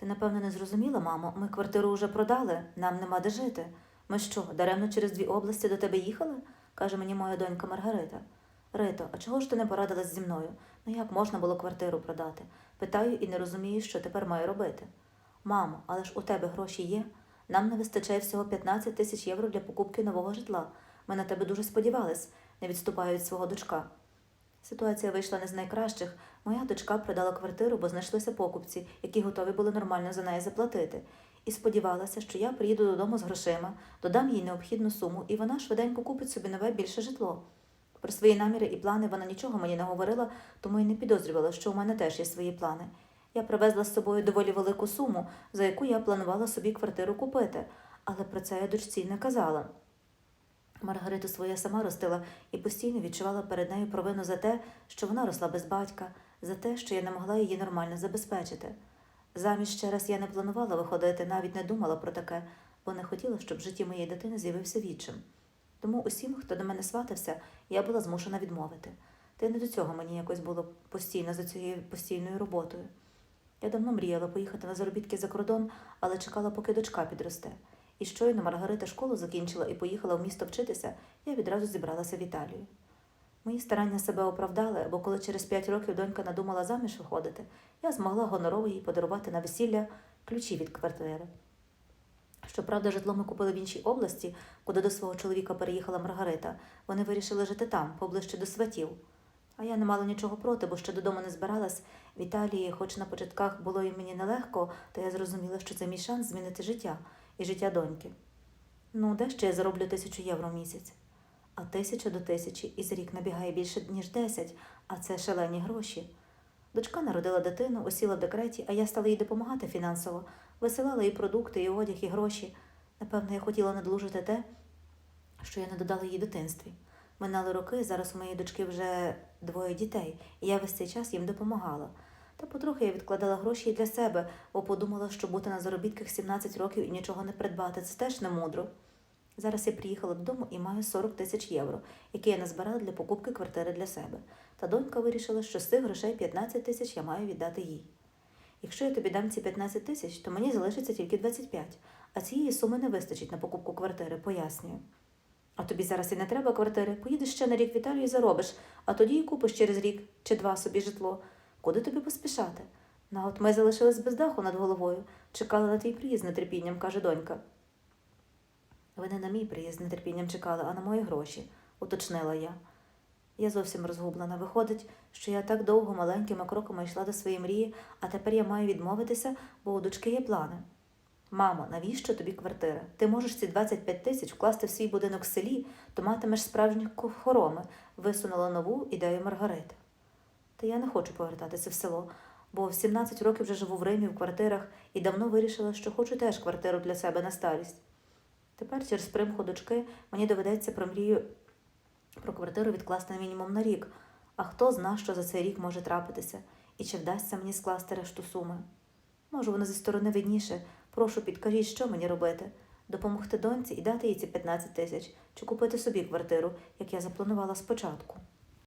Ти, напевно, не зрозуміла, мамо, ми квартиру вже продали, нам нема де жити. Ми що, даремно через дві області до тебе їхали? каже мені моя донька Маргарита. Рито, а чого ж ти не порадилась зі мною? Ну як можна було квартиру продати? Питаю і не розумію, що тепер маю робити. Мамо, але ж у тебе гроші є? Нам не вистачає всього 15 тисяч євро для покупки нового житла. Ми на тебе дуже сподівались, не відступаю від свого дочка. Ситуація вийшла не з найкращих. Моя дочка продала квартиру, бо знайшлися покупці, які готові були нормально за неї заплатити. І сподівалася, що я приїду додому з грошима, додам їй необхідну суму, і вона швиденько купить собі нове більше житло. Про свої наміри і плани вона нічого мені не говорила, тому й не підозрювала, що у мене теж є свої плани. Я привезла з собою доволі велику суму, за яку я планувала собі квартиру купити, але про це я дочці не казала. Маргариту своє сама ростила і постійно відчувала перед нею провину за те, що вона росла без батька, за те, що я не могла її нормально забезпечити. Заміж ще раз я не планувала виходити, навіть не думала про таке, бо не хотіла, щоб в житті моєї дитини з'явився відчим. Тому усім, хто до мене сватався, я була змушена відмовити. Та й не до цього мені якось було постійно за цією постійною роботою. Я давно мріяла поїхати на заробітки за кордон, але чекала, поки дочка підросте. І щойно Маргарита школу закінчила і поїхала в місто вчитися, я відразу зібралася в Італію. Мої старання себе оправдали, бо коли через п'ять років донька надумала заміж виходити, я змогла гонорово їй подарувати на весілля ключі від квартири. Щоправда, житло ми купили в іншій області, куди до свого чоловіка переїхала Маргарита. Вони вирішили жити там, поближче до сватів. А я не мала нічого проти, бо ще додому не збиралась. В Італії, хоч на початках було і мені нелегко, та я зрозуміла, що це мій шанс змінити життя і життя доньки. Ну, де ще я зароблю тисячу євро в місяць? А тисяча до тисячі і за рік набігає більше, ніж десять, а це шалені гроші. Дочка народила дитину, осіла в декреті, а я стала їй допомагати фінансово, висилала їй продукти, і одяг, і гроші. Напевно, я хотіла надолужити те, що я не додала їй дитинстві. Минали роки, зараз у моєї дочки вже двоє дітей, і я весь цей час їм допомагала. Та потрохи я відкладала гроші і для себе, бо подумала, що бути на заробітках 17 років і нічого не придбати це теж не мудро. Зараз я приїхала додому і маю 40 тисяч євро, які я назбирала для покупки квартири для себе. Та донька вирішила, що з цих грошей 15 тисяч я маю віддати їй. Якщо я тобі дам ці 15 тисяч, то мені залишиться тільки 25, а цієї суми не вистачить на покупку квартири, пояснюю. А тобі зараз і не треба квартири. Поїдеш ще на рік в Італію і заробиш, а тоді і купиш через рік чи два собі житло. Куди тобі поспішати? Ну, от ми залишились без даху над головою, чекали на твій приїзд з нетерпінням, каже донька. Ви не на мій приїзд з нетерпінням чекали, а на мої гроші, уточнила я. Я зовсім розгублена. Виходить, що я так довго маленькими кроками йшла до своєї мрії, а тепер я маю відмовитися, бо у дочки є плани. Мамо, навіщо тобі квартира? Ти можеш ці 25 тисяч вкласти в свій будинок в селі, то матимеш справжні хороми, висунула нову ідею Маргарита. Та я не хочу повертатися в село, бо в 17 років вже живу в Римі в квартирах і давно вирішила, що хочу теж квартиру для себе на старість. Тепер через примху дочки мені доведеться про мрію про квартиру відкласти мінімум на рік, а хто зна, що за цей рік може трапитися, і чи вдасться мені скласти решту суми. Може, воно зі сторони видніше, прошу, підкажіть, що мені робити. Допомогти доньці і дати їй ці 15 тисяч, чи купити собі квартиру, як я запланувала спочатку.